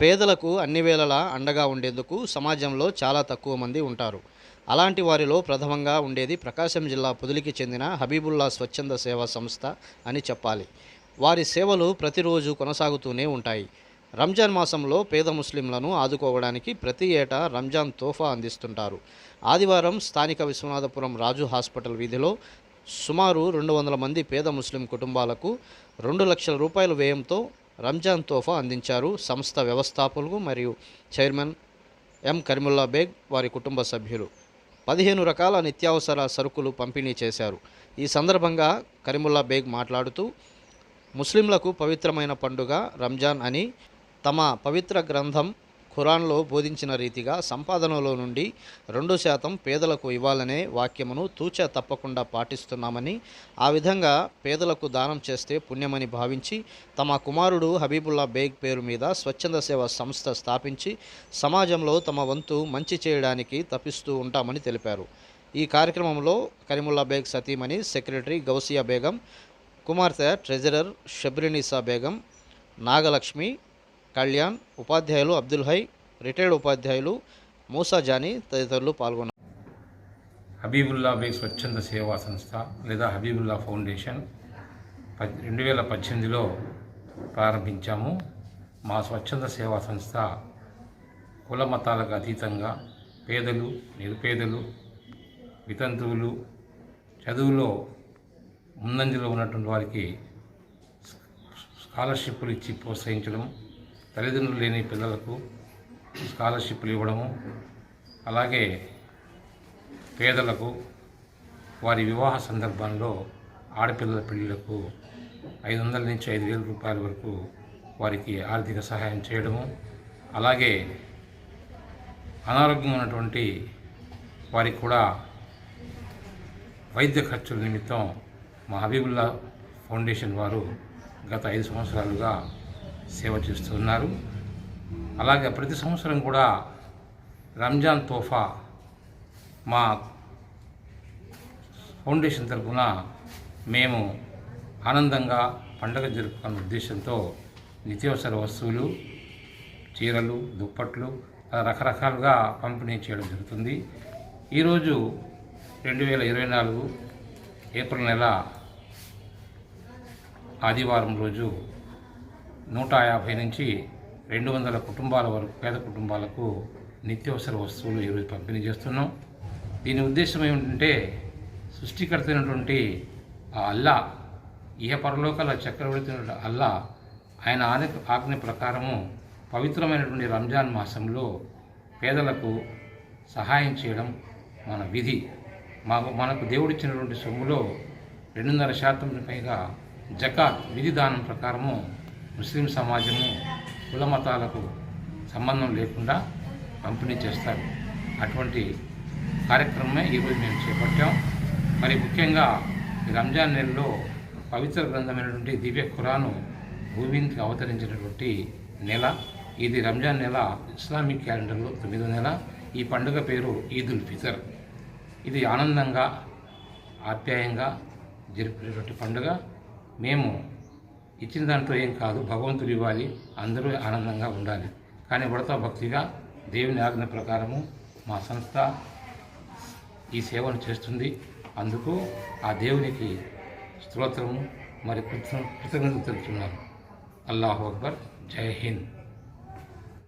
పేదలకు అన్ని వేళలా అండగా ఉండేందుకు సమాజంలో చాలా తక్కువ మంది ఉంటారు. అలాంటి వారిలో ప్రథమంగా ఉండేది ప్రకాశం జిల్లా పొదిలికి చెందిన హబీబుల్లా స్వచ్ఛంద సేవా సంస్థ అని చెప్పాలి. వారి సేవలు ప్రతిరోజు కొనసాగుతూనే ఉంటాయి. రంజాన్ మాసంలో పేద ముస్లింలను ఆదుకోవడానికి ప్రతి ఏటా రంజాన్ తోఫా అందిస్తుంటారు. ఆదివారం స్థానిక విశ్వనాథపురం రాజు హాస్పిటల్ వీధిలో సుమారు రెండు వందల మంది పేద ముస్లిం కుటుంబాలకు రెండు లక్షల రూపాయల వ్యయంతో రంజాన్ తోఫా అందించారు. సంస్థ వ్యవస్థాపకులు మరియు చైర్మన్ ఎం కరిముల్లా బేగ్ వారి కుటుంబ సభ్యులు. పదిహేను రకాల నిత్యావసర సరుకులు పంపిణీ చేశారు. ఈ సందర్భంగా కరిముల్లా బేగ్ మాట్లాడుతూ ముస్లింలకు పవిత్రమైన పండుగ రంజాన్ అని తమ పవిత్ర గ్రంథం ఖురాన్లో బోధించిన రీతిగా సంపాదనలో నుండి రెండు శాతం పేదలకు ఇవ్వాలనే వాక్యమును తూచ తప్పకుండా పాటిస్తున్నామని ఆ విధంగా పేదలకు దానం చేస్తే పుణ్యమని భావించి తమ కుమారుడు హబీబుల్లా బేగ్ పేరు మీద స్వచ్ఛంద సేవ సంస్థ స్థాపించి సమాజంలో తమ వంతు మంచి చేయడానికి తప్పిస్తూ ఉంటామని తెలిపారు. ఈ కార్యక్రమంలో కరీముల్లా బేగ్ సతీమణి సెక్రటరీ గౌసియా బేగం కుమార్తె ట్రెజరర్ షబ్రినిసా బేగం నాగలక్ష్మి కళ్యాణ్ ఉపాధ్యాయులు అబ్దుల్ హై రిటైర్డ్ ఉపాధ్యాయులు మూసా జానీ తదితరులు పాల్గొన్నారు. హబీబుల్లా బే స్వచ్ఛంద సేవా సంస్థ లేదా హబీబుల్లా ఫౌండేషన్ రెండు వేల పద్దెనిమిదిలో ప్రారంభించాము. మా స్వచ్ఛంద సేవా సంస్థ కుల మతాలకు అతీతంగా పేదలు నిరుపేదలు వితంతువులు చదువులో ముందంజలో ఉన్నటువంటి వారికి స్కాలర్షిప్లు ఇచ్చి ప్రోత్సహించడం తల్లిదండ్రులు లేని పిల్లలకు స్కాలర్షిప్లు ఇవ్వడము అలాగే పేదలకు వారి వివాహ సందర్భంలో ఆడపిల్లల పెళ్ళిలకు ఐదు వందల నుంచి ఐదు వేల రూపాయల వరకు వారికి ఆర్థిక సహాయం చేయడము అలాగే అనారోగ్యం ఉన్నటువంటి వారికి కూడా వైద్య ఖర్చుల నిమిత్తం మా హబీబుల్లా ఫౌండేషన్ వారు గత ఐదు సంవత్సరాలుగా సేవ చేస్తున్నారు. అలాగే ప్రతి సంవత్సరం కూడా రంజాన్ తోఫా మా ఫౌండేషన్ తరఫున మేము ఆనందంగా పండగ జరుపుకున్న ఉద్దేశంతో నిత్యావసర వస్తువులు చీరలు దుప్పట్లు అలా రకరకాలుగా పంపిణీ చేయడం జరుగుతుంది. ఈరోజు రెండు వేల ఇరవై నాలుగు ఏప్రిల్ నెల ఆదివారం రోజు నూట యాభై నుంచి రెండు వందల కుటుంబాల వరకు పేద కుటుంబాలకు నిత్యావసర వస్తువులు ఈరోజు పంపిణీ చేస్తున్నాం. దీని ఉద్దేశం ఏమిటంటే సృష్టికర్త అయినటువంటి ఆ అల్లా ఇహ పరలోకాల చక్రవర్తి అయినటువంటి అల్లా ఆయన ఆజ్ఞ ఆజ్ఞ ప్రకారము పవిత్రమైనటువంటి రంజాన్ మాసంలో పేదలకు సహాయం చేయడం మన విధి. మాకు మనకు దేవుడిచ్చినటువంటి సొమ్ములో రెండున్నర శాతం పైగా జకాత్ విధి దానం ప్రకారము ముస్లిం సమాజము కుల మతాలకు సంబంధం లేకుండా పంపిణీ చేస్తారు. అటువంటి కార్యక్రమమే ఈరోజు మేము చేపట్టాం. మరి ముఖ్యంగా రంజాన్ నెలలో పవిత్ర గ్రంథమైనటువంటి దివ్య ఖురాను భూమికి అవతరించినటువంటి నెల ఇది రంజాన్ నెల ఇస్లామిక్ క్యాలెండర్లో తొమ్మిదో నెల. ఈ పండుగ పేరు ఈదుల్ ఫితర్. ఇది ఆనందంగా ఆప్యాయంగా జరుపుకునేటువంటి పండుగ. మేము ఇచ్చిన దాంట్లో ఏం కాదు. భగవంతుడు ఇవ్వాలి. అందరూ ఆనందంగా ఉండాలి. కానీ ఉడతా భక్తిగా దేవుని ఆజ్ఞ ప్రకారము మా సంస్థ ఈ సేవను చేస్తుంది. అందుకు ఆ దేవునికి స్తోత్రము. మరి కృతజ్ఞతలు తెలుపుతున్నారు అల్లాహు అక్బర్. జై హింద్.